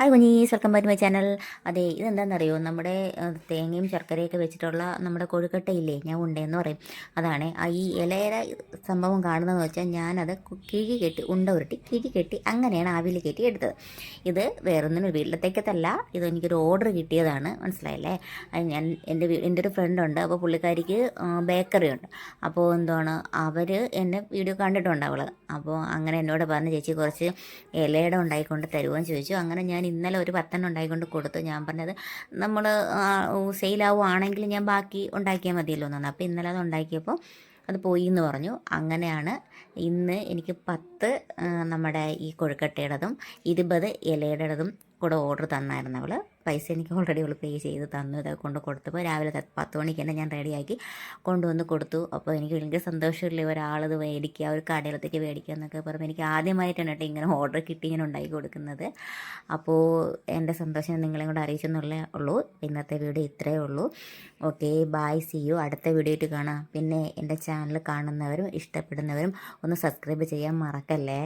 Hi കുഞ്ഞീസ് welcome back my channel അതെ ഇതെന്താണെന്നറിയോ നമ്മുടെ തേങ്ങയും ശർക്കരയൊക്കെ വെച്ചിട്ടുള്ള നമ്മുടെ കൊഴുക്കട്ടയില്ലേ? ഞാൻ ഉണ്ടെന്ന് പറയും. അതാണ്. ആ ഈ ഇലയുടെ സംഭവം കാണുന്നതെന്ന് വെച്ചാൽ ഞാനത് കിഴി കെട്ടി ഉണ്ട ഉരുട്ടി കിഴി കെട്ടി അങ്ങനെയാണ് ആവിയിൽ കയറ്റി എടുത്തത്. ഇത് വേറൊന്നിനും വീട്ടിലത്തേക്കത്തല്ല. ഇത് എനിക്കൊരു ഓർഡർ കിട്ടിയതാണ്. മനസ്സിലായല്ലേ? ഞാൻ എന്റെ എന്റെ ഒരു ഫ്രണ്ടുണ്ട് അപ്പോൾ പുള്ളിക്കാരിക്ക് ബേക്കറി ഉണ്ട്. അപ്പോൾ എന്താണ് അവർ എന്നെ വീഡിയോ കണ്ടിട്ടുണ്ട് അവൾ അപ്പോൾ അങ്ങനെ എന്നോട് പറഞ്ഞ ചേച്ചി കുറച്ച് ഇലയുടെ ഉണ്ടായിക്കൊണ്ട് തരുമോ എന്ന് ചോദിച്ചു. അങ്ങനെ ഞാൻ ഇന്നലെ ഒരു പത്തെണ്ണം ഉണ്ടായിക്കൊണ്ട് കൊടുത്തു ഞാൻ പറഞ്ഞത് നമ്മൾ സെയിലാവുകയാണെങ്കിൽ ഞാൻ ബാക്കി ഉണ്ടാക്കിയാൽ മതിയല്ലോ എന്നാണ്. അപ്പോൾ ഇന്നലെ അത് ഉണ്ടാക്കിയപ്പോൾ അത് പോയി എന്ന് പറഞ്ഞു. അങ്ങനെയാണ് ഇന്ന് എനിക്ക് പത്ത് നമ്മുടെ ഈ കൊഴുക്കട്ടയുടേതും ഇരുപത് ഇലയുടേതും കൂടെ ഓർഡർ തന്നായിരുന്നു അവൾ പൈസ എനിക്ക് ഓൾറെഡി അവൾ പേ ചെയ്ത് തന്നു. ഇതൊക്കെ കൊണ്ട് കൊടുത്തപ്പോൾ രാവിലെ പത്ത് മണിക്ക് തന്നെ ഞാൻ റെഡിയാക്കി കൊണ്ടുവന്ന് കൊടുത്തു. അപ്പോൾ എനിക്ക് ഭയങ്കര സന്തോഷമില്ലേ ഒരാളത് മേടിക്കുക ഒരു കടയിലത്തേക്ക് മേടിക്കുക എന്നൊക്കെ പറയുമ്പോൾ എനിക്ക് ആദ്യമായിട്ടാണ് കേട്ടോ ഇങ്ങനെ ഓർഡർ കിട്ടി ഇങ്ങനെ ഉണ്ടാക്കി കൊടുക്കുന്നത്. അപ്പോൾ എന്റെ സന്തോഷം നിങ്ങളെ കൂടെ അറിയിച്ചെന്നുള്ളേ ഉള്ളൂ. ഇന്നത്തെ വീഡിയോ ഇത്രയേ ഉള്ളൂ. ഓക്കെ ബായ് സി യു അടുത്ത വീഡിയോ കാണാം. പിന്നെ എന്റെ ചാനൽ കാണുന്നവരും ഇഷ്ടപ്പെടുന്നവരും ഒന്ന് സബ്സ്ക്രൈബ് ചെയ്യാൻ മറക്കല്ലേ?